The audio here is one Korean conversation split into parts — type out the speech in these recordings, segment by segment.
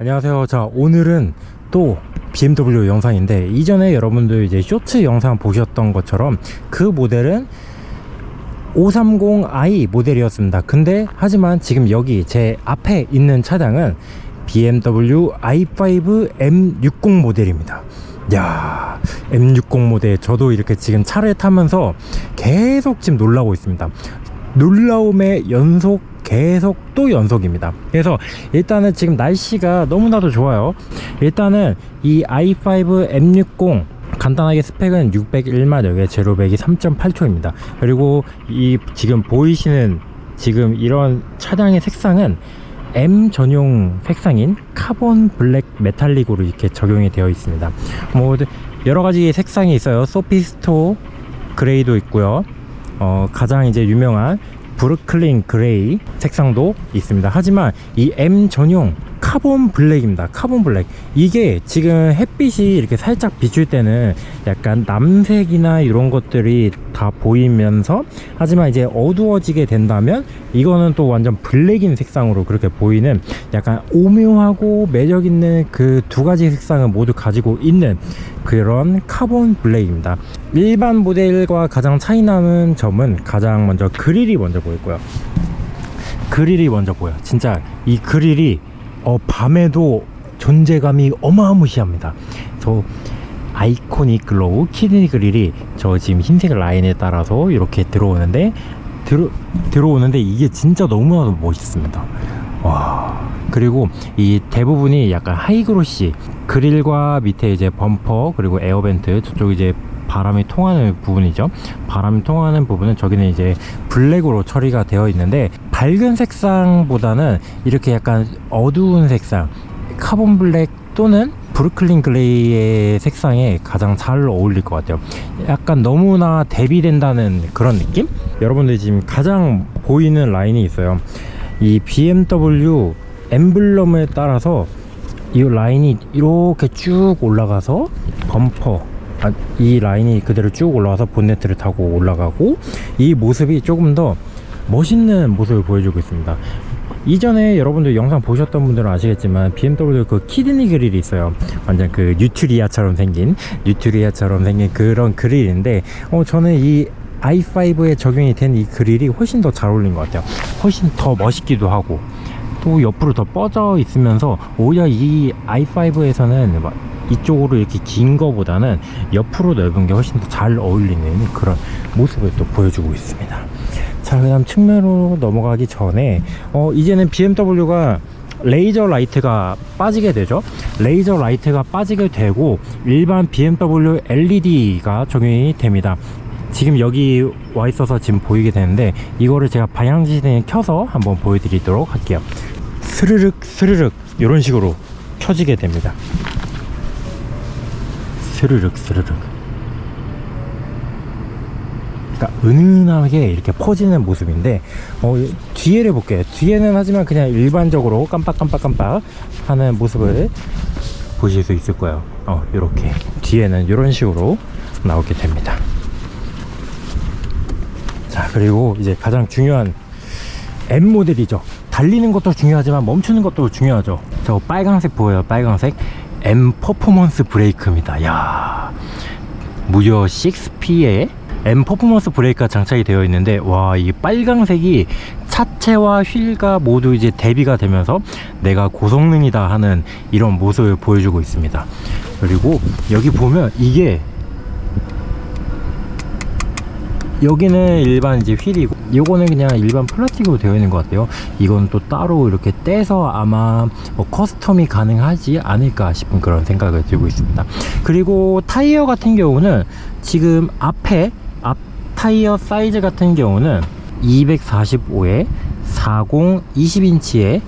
안녕하세요. 자, 오늘은 또 BMW 영상인데 이전에 여러분들 이제 쇼츠 영상 보셨던 것처럼 그 모델은 530i 모델이었습니다. 근데 하지만 지금 여기 제 앞에 있는 차량은 BMW i5 M60 모델입니다. 야, M60 모델 저도 이렇게 지금 차를 타면서 계속 지금 놀라고 있습니다. 놀라움의 연속 계속 또 연속입니다. 그래서 일단은 지금 날씨가 너무나도 좋아요. 일단은 이 i5 M60 간단하게 스펙은 601마력에 제로백이 3.8초입니다. 그리고 이 지금 보이시는 지금 이런 차량의 색상은 M 전용 색상인 카본 블랙 메탈릭으로 이렇게 적용이 되어 있습니다. 뭐 여러 가지 색상이 있어요. 소피스토 그레이도 있고요. 어, 가장 이제 유명한 브루클린 그레이 색상도 있습니다. 하지만 이 M 전용 카본 블랙입니다. 카본 블랙. 이게 지금 햇빛이 이렇게 살짝 비출 때는 약간 남색이나 이런 것들이 다 보이면서 하지만 이제 어두워지게 된다면 이거는 또 완전 블랙인 색상으로 그렇게 보이는 약간 오묘하고 매력 있는 그 두 가지 색상을 모두 가지고 있는 그런 카본 블랙입니다. 일반 모델과 가장 차이 나는 점은 가장 먼저 그릴이 먼저 보이고요. 그릴이 먼저 보여. 진짜 이 그릴이 어, 밤에도 존재감이 어마무시합니다. 저 아이코닉 글로우 키드니 그릴이 저 지금 흰색 라인에 따라서 이렇게 들어오는데 들어, 들어오는데 이게 진짜 너무나도 멋있습니다. 와. 그리고 이 대부분이 약간 하이그로시 그릴과 밑에 이제 범퍼 그리고 에어벤트 저쪽 이제 바람이 통하는 부분이죠. 바람이 통하는 부분은 저기는 이제 블랙으로 처리가 되어 있는데 밝은 색상보다는 이렇게 약간 어두운 색상 카본 블랙 또는 브루클린 그레이의 색상에 가장 잘 어울릴 것 같아요. 약간 너무나 대비된다는 그런 느낌? 여러분들 지금 가장 보이는 라인이 있어요. 이 BMW 엠블럼에 따라서 이 라인이 이렇게 쭉 올라가서 범퍼 아, 이 라인이 그대로 쭉 올라와서 본네트를 타고 올라가고 이 모습이 조금 더 멋있는 모습을 보여주고 있습니다. 이전에 여러분들 영상 보셨던 분들은 아시겠지만 BMW 그 키드니 그릴이 있어요. 완전 그 뉴트리아처럼 생긴 뉴트리아처럼 생긴 그런 그릴인데 어 저는 이 i5에 적용이 된 이 그릴이 훨씬 더 잘 어울린 것 같아요. 훨씬 더 멋있기도 하고 또 옆으로 더 뻗어 있으면서 오히려 이 i5에서는 막 이쪽으로 이렇게 긴 거보다는 옆으로 넓은 게 훨씬 더 잘 어울리는 그런 모습을 또 보여주고 있습니다. 자, 그 다음 측면으로 넘어가기 전에, 어, 이제는 BMW가 레이저 라이트가 빠지게 되죠. 레이저 라이트가 빠지게 되고, 일반 BMW LED가 적용이 됩니다. 지금 여기 와 있어서 지금 보이게 되는데, 이거를 제가 방향지시에 켜서 한번 보여드리도록 할게요. 스르륵, 스르륵, 이런 식으로 켜지게 됩니다. 스르륵, 스르륵. 그러니까 은은하게 이렇게 퍼지는 모습인데 어, 뒤에를 볼게요. 뒤에는 하지만 그냥 일반적으로 깜빡깜빡깜빡 하는 모습을 보실 수 있을 거예요. 어, 이렇게. 뒤에는 이런 식으로 나오게 됩니다. 자 그리고 이제 가장 중요한 M 모델이죠. 달리는 것도 중요하지만 멈추는 것도 중요하죠. 저 빨강색 보여요 빨강색. M 퍼포먼스 브레이크입니다. 야 무려 6P에 M 퍼포먼스 브레이크가 장착이 되어 있는데 와 이 빨강색이 차체와 휠과 모두 이제 대비가 되면서 내가 고성능이다 하는 이런 모습을 보여주고 있습니다. 그리고 여기 보면 이게 여기는 일반 이제 휠이고 요거는 그냥 일반 플라스틱으로 되어 있는 것 같아요. 이건 또 따로 이렇게 떼서 아마 뭐 커스텀이 가능하지 않을까 싶은 그런 생각을 들고 있습니다. 그리고 타이어 같은 경우는 지금 앞에 앞 타이어 사이즈 같은 경우는 245에 40 20인치의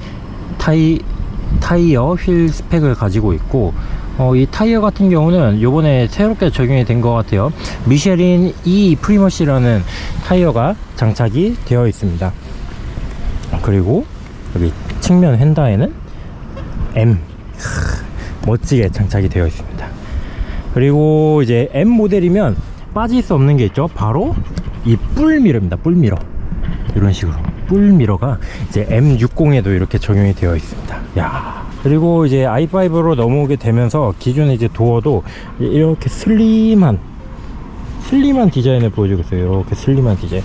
타이 타이어 휠 스펙을 가지고 있고 어, 이 타이어 같은 경우는 요번에 새롭게 적용이 된 것 같아요. 미쉐린 E 프리머시라는 타이어가 장착이 되어 있습니다. 그리고 여기 측면 휀다에는 M. 크, 멋지게 장착이 되어 있습니다. 그리고 이제 M 모델이면 빠질 수 없는 게 있죠 바로 이 뿔미러입니다 뿔미러 이런 식으로 뿔 미러가 이제 M60에도 이렇게 적용이 되어 있습니다. 야. 그리고 이제 i5로 넘어오게 되면서 기존의 이제 도어도 이렇게 슬림한 슬림한 디자인을 보여주고 있어요. 이렇게 슬림한 디자인.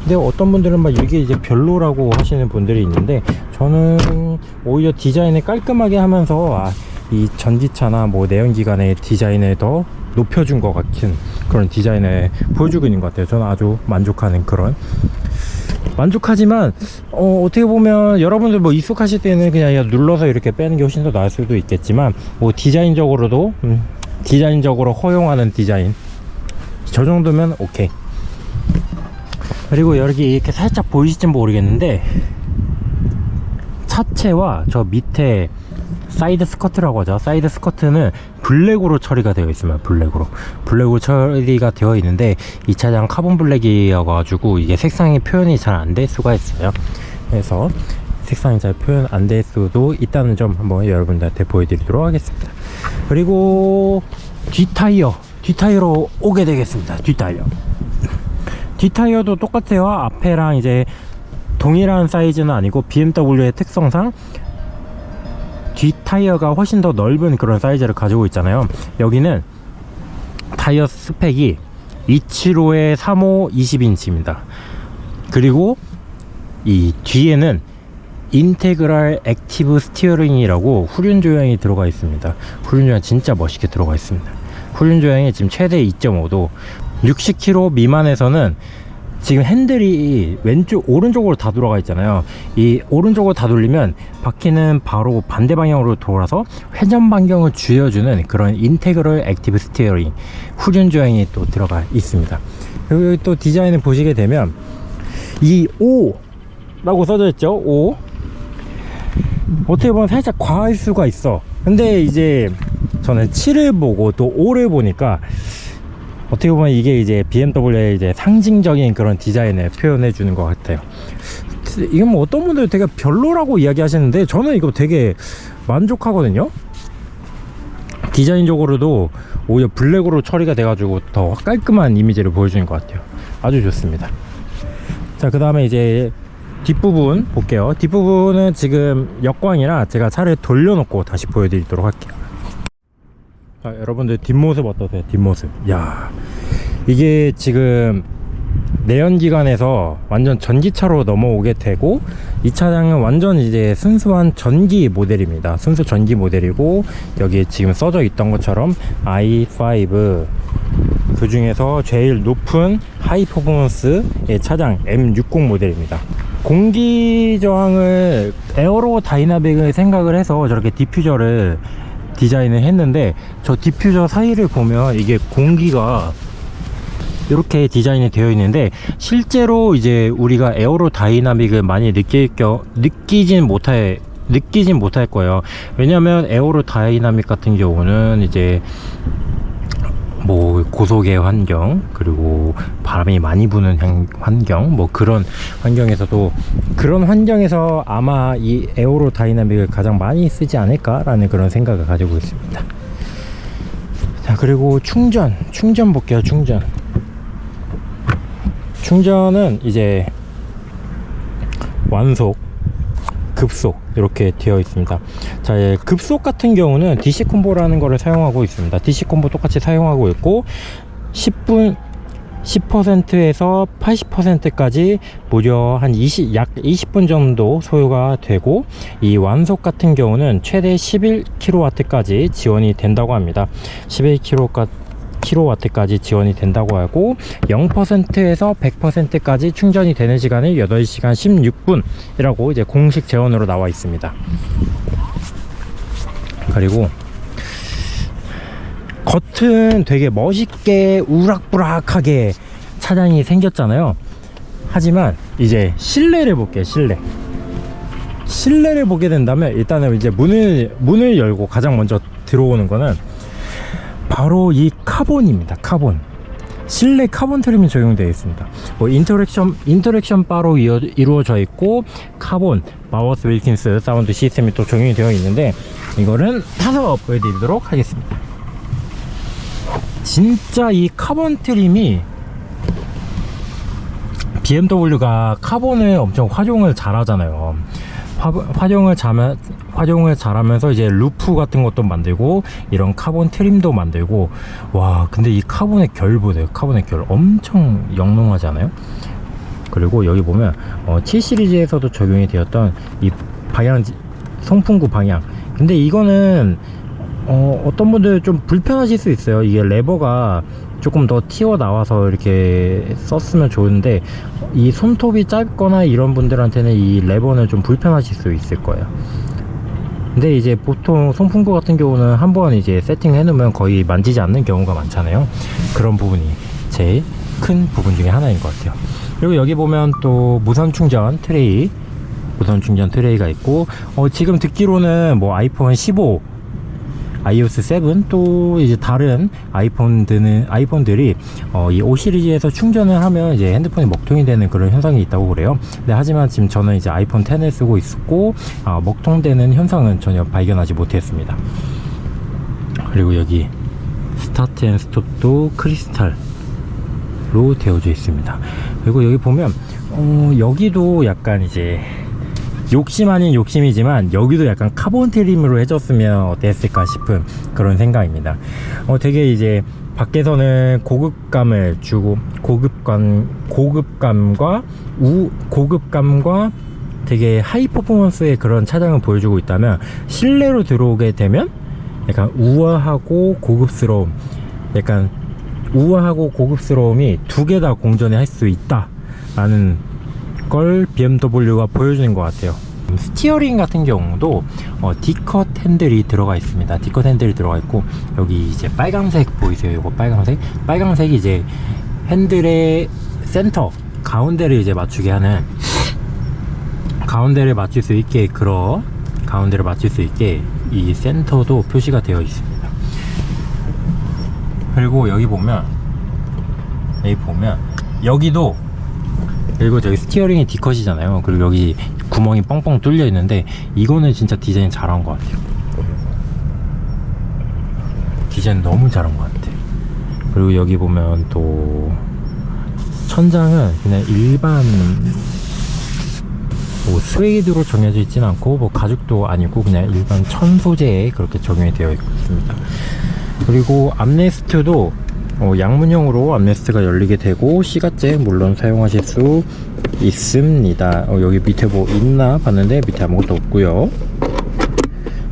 근데 어떤 분들은 막 이게 이제 별로라고 하시는 분들이 있는데 저는 오히려 디자인을 깔끔하게 하면서 아, 이 전기차나 뭐 내연기관의 디자인을 더 높여준 것 같은 그런 디자인을 보여주고 있는 것 같아요. 저는 아주 만족하는 그런. 만족하지만 어, 어떻게 보면 여러분들 뭐 익숙하실 때는 그냥 눌러서 이렇게 빼는 게 훨씬 더 나을 수도 있겠지만 뭐 디자인적으로도 음, 디자인적으로 허용하는 디자인. 저 정도면 오케이. 그리고 여기 이렇게 살짝 보이실지 모르겠는데 차체와 저 밑에 사이드 스커트라고 하죠. 사이드 스커트는 블랙으로 처리가 되어 있습니다. 블랙으로. 블랙으로 처리가 되어 있는데 이 차량 카본 블랙이어 가지고 이게 색상이 표현이 잘 안 될 수가 있어요. 그래서 색상이 잘 표현 안 될 수도 있다는 점 한번 여러분들한테 보여드리도록 하겠습니다. 그리고 뒷타이어. 뒷타이어로 오게 되겠습니다. 뒷타이어. 뒷타이어도 똑같아요. 앞에랑 이제 동일한 사이즈는 아니고 BMW의 특성상 뒷 타이어가 훨씬 더 넓은 그런 사이즈를 가지고 있잖아요. 여기는 타이어 스펙이 275에 35 20인치입니다. 그리고 이 뒤에는 인테그랄 액티브 스티어링이라고 후륜 조향이 들어가 있습니다. 후륜 조향 진짜 멋있게 들어가 있습니다. 후륜 조향이 지금 최대 2.5도 60km 미만에서는 지금 핸들이 왼쪽 오른쪽으로 다 돌아가 있잖아요. 이 오른쪽으로 다 돌리면 바퀴는 바로 반대 방향으로 돌아서 회전 반경을 줄여주는 그런 인테그럴 액티브 스티어링 후륜 조향이 또 들어가 있습니다. 그리고 여기 또 디자인을 보시게 되면 이 O 라고 써져 있죠? O 어떻게 보면 살짝 과할 수가 있어. 근데 이제 저는 7을 보고 또 5를 보니까 어떻게 보면 이게 이제 BMW의 이제 상징적인 그런 디자인을 표현해 주는 것 같아요. 이건 뭐 어떤 분들 되게 별로라고 이야기하시는데 저는 이거 되게 만족하거든요. 디자인적으로도 오히려 블랙으로 처리가 돼가지고 더 깔끔한 이미지를 보여주는 것 같아요. 아주 좋습니다. 자, 그 다음에 이제 뒷부분 볼게요. 뒷부분은 지금 역광이라 제가 차를 돌려놓고 다시 보여드리도록 할게요. 자, 여러분들 뒷모습 어떠세요? 뒷모습. 야, 이게 지금 내연기관에서 완전 전기차로 넘어오게 되고 이 차량은 완전 이제 순수한 전기 모델입니다. 순수 전기 모델이고 여기에 지금 써져 있던 것처럼 i5 그 중에서 제일 높은 하이 퍼포먼스의 차량 M60 모델입니다. 공기 저항을 에어로 다이나믹을 생각을 해서 저렇게 디퓨저를 디자인을 했는데 저 디퓨저 사이를 보면 이게 공기가 이렇게 디자인이 되어 있는데 실제로 이제 우리가 에어로 다이나믹을 많이 느낄 겨 느끼진 못할 느끼진 못할 거예요. 왜냐면 에어로 다이나믹 같은 경우는 이제 뭐 고속의 환경 그리고 바람이 많이 부는 향- 환경 뭐 그런 환경에서도 그런 환경에서 아마 이 에어로 다이나믹을 가장 많이 쓰지 않을까라는 그런 생각을 가지고 있습니다. 자 그리고 충전 충전 볼게요 충전. 충전은 이제 완속 급속 이렇게 되어 있습니다. 자 예, 급속 같은 경우는 DC 콤보라는 거를 사용하고 있습니다. DC 콤보 똑같이 사용하고 있고 10분 10%에서 80%까지 무려 한 20, 약 20분 정도 소요가 되고 이 완속 같은 경우는 최대 11kW까지 지원이 된다고 합니다. 11kW 킬로와트까지 지원이 된다고 하고 0%에서 100%까지 충전이 되는 시간을 8시간 16분이라고 이제 공식 재원으로 나와 있습니다. 그리고 겉은 되게 멋있게 우락부락하게 차량이 생겼잖아요. 하지만 이제 실내를 볼게요. 실내. 실내를 보게 된다면 일단은 이제 문을 문을 열고 가장 먼저 들어오는 거는 바로 이 카본입니다. 카본. 실내 카본 트림이 적용되어 있습니다. 뭐 인터랙션 인터랙션 바로 이어, 이루어져 있고 카본 마워스 윌킨스 사운드 시스템이 또 적용이 되어 있는데 이거는 타서 보여드리도록 하겠습니다. 진짜 이 카본 트림이 BMW가 카본을 엄청 활용을 잘 하잖아요. 화, 활용을 잘하, 활용을 잘하면서 이제 루프 같은 것도 만들고 이런 카본 트림도 만들고. 와 근데 이 카본의 결 보세요. 카본의 결 엄청 영롱하지 않아요? 그리고 여기 보면 어, 7 시리즈에서도 적용이 되었던 이 방향 송풍구 방향. 근데 이거는 어, 어떤 분들 좀 불편하실 수 있어요. 이게 레버가 조금 더 튀어나와서 이렇게 썼으면 좋은데 이 손톱이 짧거나 이런 분들한테는 이 레버는 좀 불편하실 수 있을 거예요. 근데 이제 보통 송풍구 같은 경우는 한 번 이제 세팅해 놓으면 거의 만지지 않는 경우가 많잖아요. 그런 부분이 제일 큰 부분 중에 하나인 것 같아요. 그리고 여기 보면 또 무선 충전 트레이 무선 충전 트레이가 있고 어, 지금 듣기로는 뭐 아이폰 15 iOS 7 또 이제 다른 아이폰들은 아이폰들이 어, 이 5 시리즈에서 충전을 하면 이제 핸드폰이 먹통이 되는 그런 현상이 있다고 그래요. 근데 하지만 지금 저는 이제 아이폰 10을 쓰고 있고 아, 먹통되는 현상은 전혀 발견하지 못했습니다. 그리고 여기 스타트 앤 스톱도 크리스탈로 되어져 있습니다. 그리고 여기 보면 어, 여기도 약간 이제 욕심 아닌 욕심이지만 여기도 약간 카본 트림으로 해줬으면 어땠을까 싶은 그런 생각입니다. 어, 되게 이제 밖에서는 고급감을 주고 고급감 고급감과 우 고급감과 되게 하이 퍼포먼스의 그런 차량을 보여주고 있다면 실내로 들어오게 되면 약간 우아하고 고급스러움 약간 우아하고 고급스러움이 두 개 다 공존해 할수 있다 라는 걸 BMW가 보여주는 것 같아요. 스티어링 같은 경우도 어, D컷 핸들이 들어가 있습니다. D컷 핸들이 들어가 있고 여기 이제 빨간색 보이세요? 이거 빨간색? 빨간색이 이제 핸들의 센터 가운데를 이제 맞추게 하는 가운데를 맞출 수 있게 그런 가운데를 맞출 수 있게 이 센터도 표시가 되어 있습니다. 그리고 여기 보면 여기 보면 여기도 그리고 저기 스티어링이 D컷이잖아요. 그리고 여기 구멍이 뻥뻥 뚫려 있는데 이거는 진짜 디자인 잘한 것 같아요. 디자인 너무 잘한 것 같아. 그리고 여기 보면 또 천장은 그냥 일반 뭐 스웨이드로 정해져 있진 않고 뭐 가죽도 아니고 그냥 일반 천 소재에 그렇게 적용이 되어 있습니다. 그리고 암레스트도 어, 양문형으로 암레스트가 열리게 되고 시가잭 물론 사용하실 수 있습니다. 어, 여기 밑에 뭐 있나 봤는데 밑에 아무것도 없고요.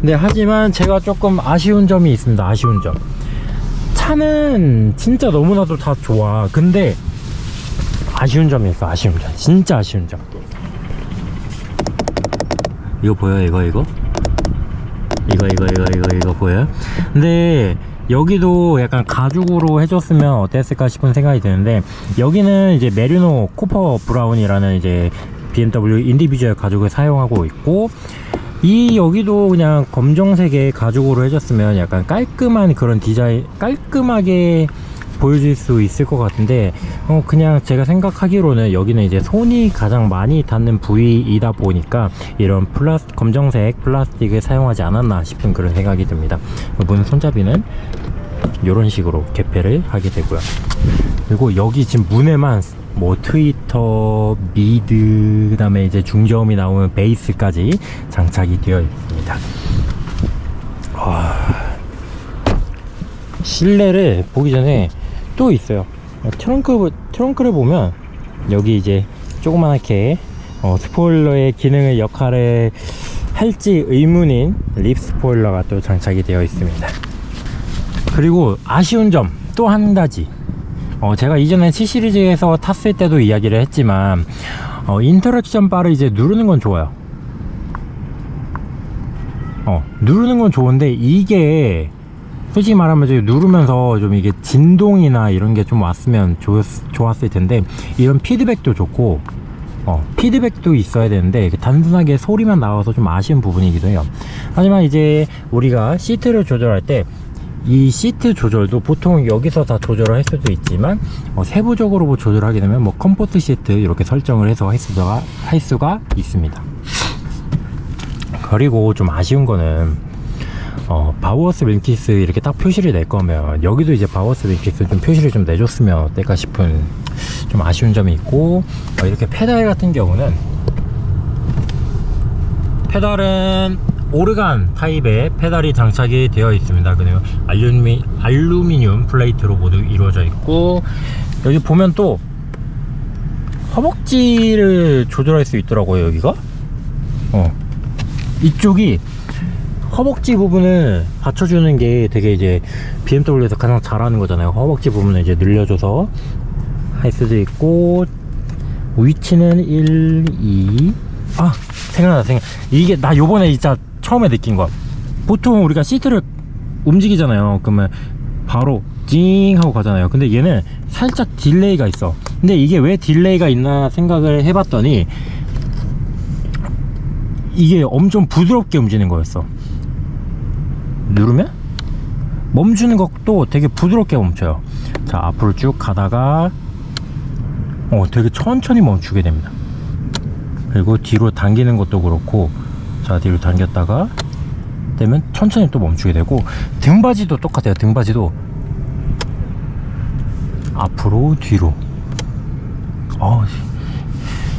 근데 하지만 제가 조금 아쉬운 점이 있습니다. 아쉬운 점. 차는 진짜 너무나도 다 좋아. 근데 아쉬운 점이 있어. 아쉬운 점. 진짜 아쉬운 점. 이거 보여요? 이거 이거? 이거 이거 이거 이거 이거 보여요? 근데 여기도 약간 가죽으로 해줬으면 어땠을까 싶은 생각이 드는데 여기는 이제 메르노 코퍼 브라운이라는 이제 BMW 인디비주얼 가죽을 사용하고 있고 이 여기도 그냥 검정색의 가죽으로 해줬으면 약간 깔끔한 그런 디자인 깔끔하게 보여줄 수 있을 것 같은데 어 그냥 제가 생각하기로는 여기는 이제 손이 가장 많이 닿는 부위이다 보니까 이런 플라스 검정색 플라스틱을 사용하지 않았나 싶은 그런 생각이 듭니다. 문 손잡이는 이런 식으로 개폐를 하게 되고요. 그리고 여기 지금 문에만 뭐 트위터, 미드, 그 다음에 이제 중저음이 나오는 베이스까지 장착이 되어 있습니다. 와, 실내를 보기 전에 또 있어요. 트렁크, 트렁크를 보면 여기 이제 조그맣게 어, 스포일러의 기능의 역할을 할지 의문인 립 스포일러가 또 장착이 되어 있습니다. 그리고 아쉬운 점 또 한 가지 어, 제가 이전에 7 시리즈에서 탔을 때도 이야기를 했지만 어, 인터랙션 바를 이제 누르는 건 좋아요 어, 누르는 건 좋은데 이게 솔직히 말하면 이제 누르면서 좀 이게 진동이나 이런 게 좀 왔으면 좋, 좋았을 텐데 이런 피드백도 좋고 어, 피드백도 있어야 되는데 단순하게 소리만 나와서 좀 아쉬운 부분이기도 해요. 하지만 이제 우리가 시트를 조절할 때 이 시트 조절도 보통 여기서 다 조절을 할 수도 있지만 어, 세부적으로 뭐 조절하게 되면 뭐 컴포트 시트 이렇게 설정을 해서 할 수가, 할 수가 있습니다. 그리고 좀 아쉬운 거는 어, 바우어스 밀키스 이렇게 딱 표시를 낼 거면 여기도 이제 바우어스 밀키스 좀 표시를 좀 내줬으면 어떨까 싶은 좀 아쉬운 점이 있고 어, 이렇게 페달 같은 경우는 페달은 오르간 타입의 페달이 장착이 되어 있습니다. 그리고 알루미, 알루미늄 플레이트로 모두 이루어져 있고 여기 보면 또 허벅지를 조절할 수 있더라고요 여기가 어 이쪽이 허벅지 부분을 받쳐주는 게 되게 이제 BMW에서 가장 잘하는 거잖아요. 허벅지 부분을 이제 늘려줘서 할 수도 있고 위치는 1, 2 아 생각나 생각. 이게 나 요번에 진짜 처음에 느낀 거야. 보통 우리가 시트를 움직이잖아요. 그러면 바로 찡 하고 가잖아요. 근데 얘는 살짝 딜레이가 있어. 근데 이게 왜 딜레이가 있나 생각을 해봤더니 이게 엄청 부드럽게 움직이는 거였어 누르면 멈추는 것도 되게 부드럽게 멈춰요. 자 앞으로 쭉 가다가 어 되게 천천히 멈추게 됩니다. 그리고 뒤로 당기는 것도 그렇고 자 뒤로 당겼다가 되면 천천히 또 멈추게 되고 등받이도 똑같아요 등받이도. 앞으로 뒤로. 어,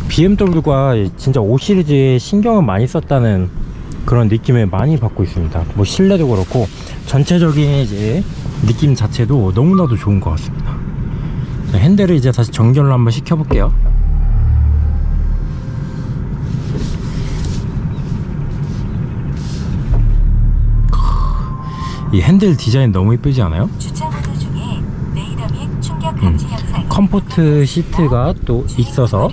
BMW가 진짜 5 시리즈에 신경을 많이 썼다는 그런 느낌을 많이 받고 있습니다 뭐 실내도 그렇고 전체적인 이제 느낌 자체도 너무나도 좋은 것 같습니다 자, 핸들을 이제 다시 정렬을 한번 시켜 볼게요 이 핸들 디자인 너무 이쁘지 않아요? 음. 컴포트 시트가 또 있어서.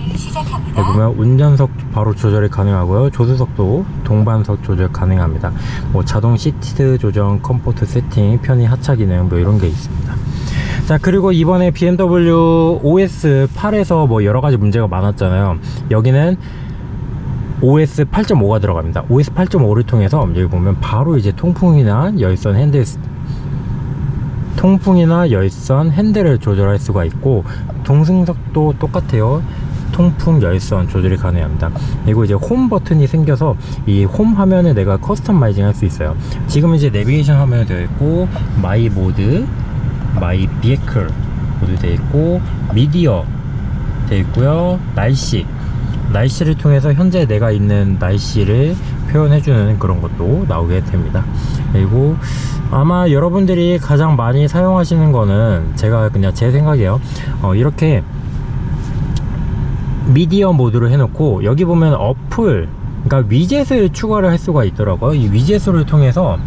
보면 운전석 바로 조절이 가능하고요. 조수석도 동반석 조절 가능합니다. 뭐 자동 시트 조정 컴포트 세팅 편의 하차 기능 뭐 이런 게 있습니다. 자 그리고 이번에 BMW OS 8에서 뭐 여러 가지 문제가 많았잖아요. 여기는 OS 8.5가 들어갑니다. OS 8.5를 통해서 여기 보면 바로 이제 통풍이나 열선 핸들 통풍이나 열선 핸들을 조절할 수가 있고 동승석도 똑같아요 통풍 열선 조절이 가능합니다 그리고 이제 홈 버튼이 생겨서 이 홈 화면을 내가 커스터마이징 할 수 있어요 지금 이제 내비게이션 화면이 되어 있고 마이 모드 마이 비에클 모두 되어 있고 미디어 되어 있고요 날씨 날씨를 통해서 현재 내가 있는 날씨를 표현해주는 그런 것도 나오게 됩니다. 그리고 아마 여러분들이 가장 많이 사용하시는 거는 제가 그냥 제 생각이에요. 어, 이렇게 미디어 모드로 해놓고 여기 보면 어플, 그러니까 위젯을 추가를 할 수가 있더라고요. 이 위젯을 통해서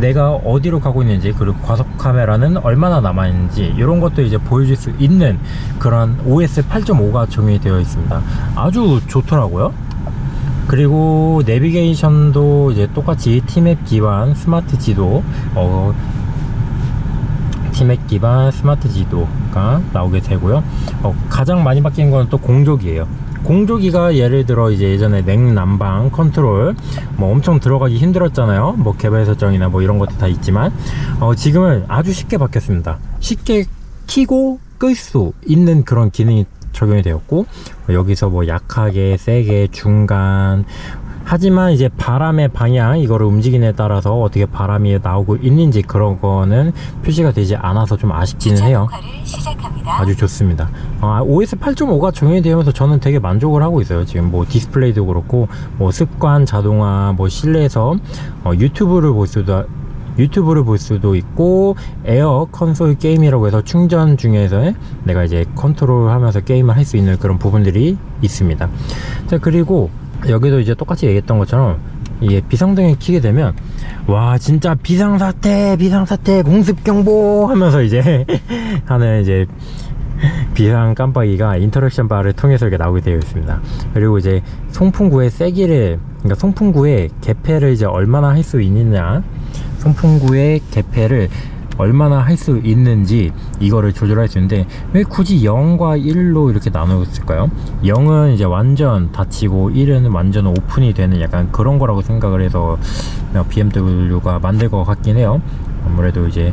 내가 어디로 가고 있는지 그리고 과속 카메라는 얼마나 남아 있는지 이런 것도 이제 보여줄 수 있는 그런 OS 8.5가 적용이 되어 있습니다. 아주 좋더라고요. 그리고 내비게이션도 이제 똑같이 티맵 기반 스마트 지도 어, 티맵 기반 스마트 지도가 나오게 되고요. 어, 가장 많이 바뀐 건 또 공조기예요. 공조기가 예를 들어 이제 예전에 냉난방 컨트롤 뭐 엄청 들어가기 힘들었잖아요. 뭐 개발 설정이나 뭐 이런 것도 다 있지만 어, 지금은 아주 쉽게 바뀌었습니다. 쉽게 키고 끌 수 있는 그런 기능이 적용이 되었고 여기서 뭐 약하게 세게 중간 하지만 이제 바람의 방향 이거를 움직임에 따라서 어떻게 바람이 나오고 있는지 그런 거는 표시가 되지 않아서 좀 아쉽기는 해요. 아주 좋습니다. 어, OS 8.5가 적용이 되면서 저는 되게 만족을 하고 있어요. 지금 뭐 디스플레이도 그렇고 뭐 습관 자동화 뭐 실내에서 어, 유튜브를 볼 수도 유튜브를 볼 수도 있고 에어 컨솔 게임이라고 해서 충전 중에서 내가 이제 컨트롤 하면서 게임을 할 수 있는 그런 부분들이 있습니다. 자 그리고 여기도 이제 똑같이 얘기했던 것처럼 이게 비상등을 켜게 되면 와 진짜 비상사태 비상사태 공습경보 하면서 이제 하는 이제 비상 깜빡이가 인터랙션 바를 통해서 이렇게 나오게 되어 있습니다. 그리고 이제 송풍구의 세기를 그러니까 송풍구의 개폐를 이제 얼마나 할 수 있느냐 송풍구의 개폐를 얼마나 할 수 있는지 이거를 조절할 수 있는데 왜 굳이 0과 1로 이렇게 나누었을까요? 0은 이제 완전 닫히고 1은 완전 오픈이 되는 약간 그런 거라고 생각을 해서 BMW가 만들 것 같긴 해요. 아무래도 이제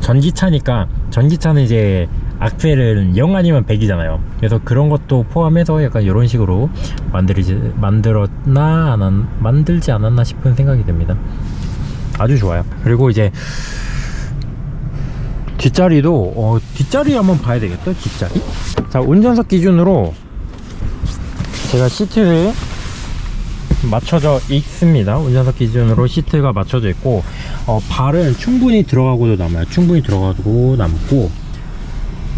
전기차니까 전기차는 이제 악셀은 0 아니면 100이잖아요. 그래서 그런 것도 포함해서 약간 이런 식으로 만들지 만들었나 안 한- 만들지 않았나 싶은 생각이 듭니다. 아주 좋아요. 그리고 이제 뒷자리도 어, 뒷자리 한번 봐야 되겠다 뒷자리. 자 운전석 기준으로 제가 시트를 맞춰져 있습니다. 운전석 기준으로 시트가 맞춰져 있고 어, 발은 충분히 들어가고도 남아요. 충분히 들어가고 남고.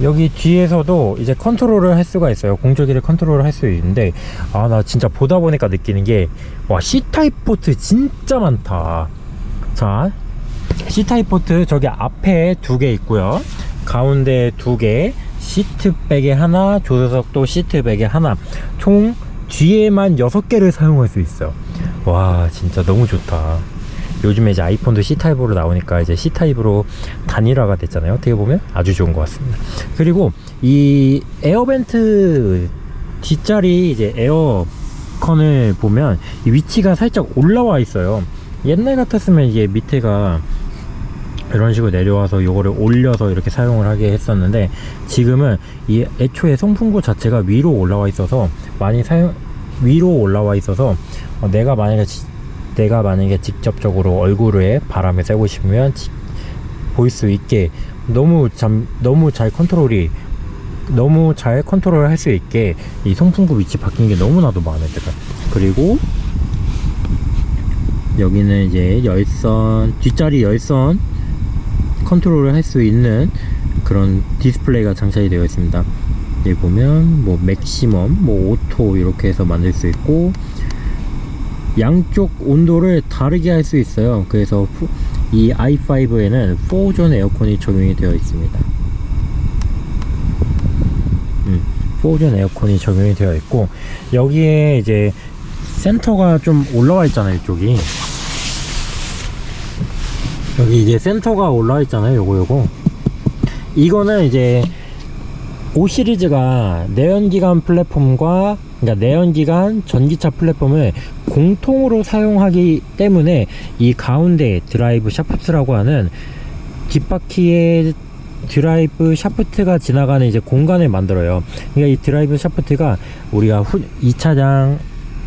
여기 뒤에서도 이제 컨트롤을 할 수가 있어요. 공조기를 컨트롤을 할 수 있는데 아 나 진짜 보다 보니까 느끼는 게 와 C타입 포트 진짜 많다. 자 C타입 포트 저기 앞에 두 개 있고요. 가운데 두개 시트백에 하나 조수석도 시트백에 하나. 총 뒤에만 6개를 사용할 수 있어요 와 진짜 너무 좋다. 요즘에 이제 아이폰도 C타입으로 나오니까 이제 C타입으로 단일화가 됐잖아요. 어떻게 보면 아주 좋은 것 같습니다. 그리고 이 에어벤트 뒷자리 이제 에어컨을 보면 이 위치가 살짝 올라와 있어요. 옛날 같았으면 이게 밑에가 이런 식으로 내려와서 요거를 올려서 이렇게 사용을 하게 했었는데 지금은 이 애초에 송풍구 자체가 위로 올라와 있어서 많이 사용 위로 올라와 있어서 어, 내가 만약에 지- 내가 만약에 직접적으로 얼굴에 바람을 쐬고 싶으면 지- 보일 수 있게 너무 잠 너무 잘 컨트롤이 너무 잘 컨트롤 할 수 있게 이 송풍구 위치 바뀐 게 너무나도 마음에 들어요. 그리고 여기는 이제 열선 뒷자리 열선 컨트롤을 할 수 있는 그런 디스플레이가 장착이 되어 있습니다. 여기 보면 뭐 맥시멈 뭐 오토 이렇게 해서 만들 수 있고 양쪽 온도를 다르게 할 수 있어요. 그래서 후- 이 i5에는 4존 에어컨이 적용이 되어 있습니다. 음, 4존 에어컨이 적용이 되어 있고 여기에 이제 센터가 좀 올라와 있잖아요 이쪽이 여기 이제 센터가 올라와 있잖아요 요거 요거 이거는 이제 5 시리즈가 내연기관 플랫폼과 그러니까 내연기관 전기차 플랫폼을 공통으로 사용하기 때문에 이 가운데 드라이브 샤프트라고 하는 뒷바퀴에 드라이브 샤프트가 지나가는 이제 공간을 만들어요. 그러니까 이 드라이브 샤프트가 우리가 후, 이 차량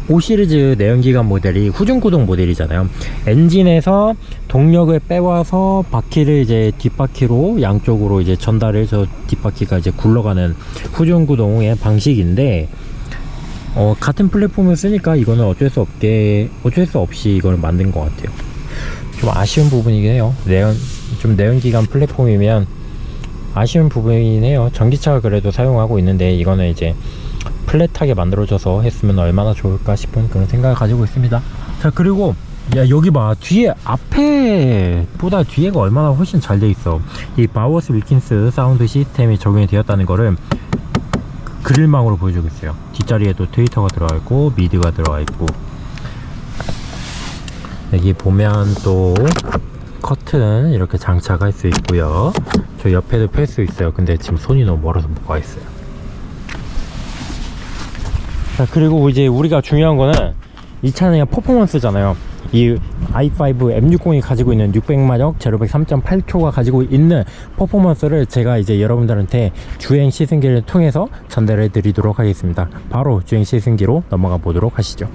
5 시리즈 내연기관 모델이 후중구동 모델이잖아요. 엔진에서 동력을 빼와서 바퀴를 이제 뒷바퀴로 양쪽으로 이제 전달을 저 뒷바퀴가 이제 굴러가는 후중구동의 방식인데 어, 같은 플랫폼을 쓰니까 이거는 어쩔 수 없게 어쩔 수 없이 이걸 만든 것 같아요. 좀 아쉬운 부분이긴 해요. 내연 좀 내연기관 플랫폼이면 아쉬운 부분이긴 해요. 전기차가 그래도 사용하고 있는데 이거는 이제 플랫하게 만들어져서 했으면 얼마나 좋을까 싶은 그런 생각을 가지고 있습니다. 자 그리고 야 여기 봐 뒤에 앞에 보다 뒤에가 얼마나 훨씬 잘 돼 있어. 이 바워스 윌킨스 사운드 시스템이 적용이 되었다는 거를 그릴망으로 보여주겠어요. 뒷자리에도 트위터가 들어가 있고 미드가 들어가 있고 여기 보면 또 커튼 이렇게 장착할 수 있고요. 저 옆에도 펼 수 있어요. 근데 지금 손이 너무 멀어서 못 가겠어요. 자 그리고 이제 우리가 중요한 거는 이 차는 퍼포먼스잖아요. 이 i5 M60이 가지고 있는 600마력 제로백 3.8초가 가지고 있는 퍼포먼스를 제가 이제 여러분들한테 주행 시승기를 통해서 전달해 드리도록 하겠습니다. 바로 주행 시승기로 넘어가 보도록 하시죠